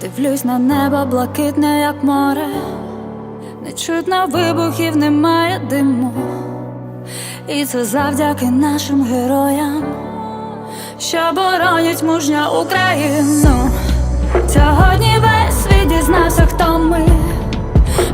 Дивлюсь на небо блакитне, як море, не чутно вибухів, немає диму. І це завдяки нашим героям, що боронять мужня Україну. Сьогодні весь світ дізнався, хто ми,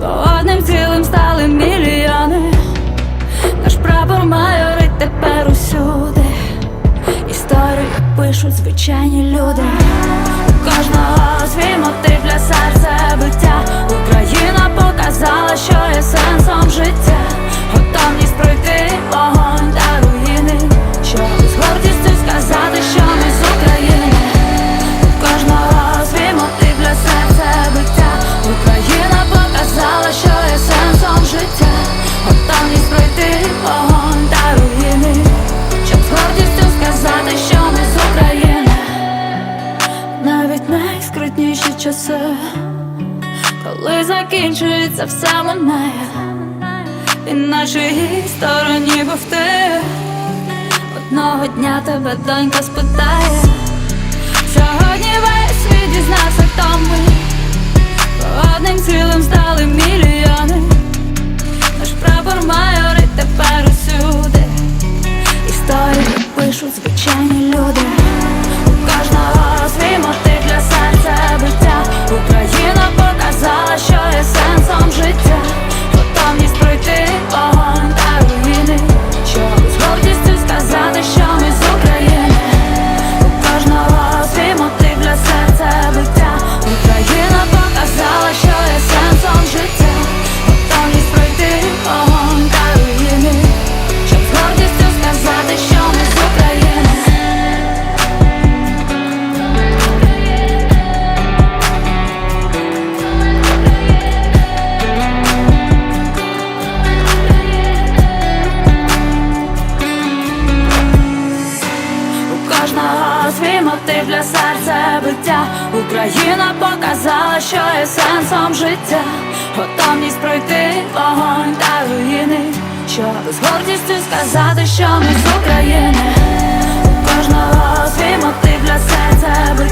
бо одним цілим стали мільйони. Наш прапор майорить тепер усюди. Історію пишуть звичайні люди. Кожного свій мотив для серця биття. Найскрутніші часи, коли закінчується все минає, і нашій стороні був ти. Одного дня тебе донька спитає. Сьогодні весь світ дізнався, хто ми. Сенсом свій мотив для серця биття. Україна показала, що є сенсом життя. Готовність пройти вогонь та руїни. Щоб з гордістю сказати, що ми з України. У кожного свій мотив для серця биття.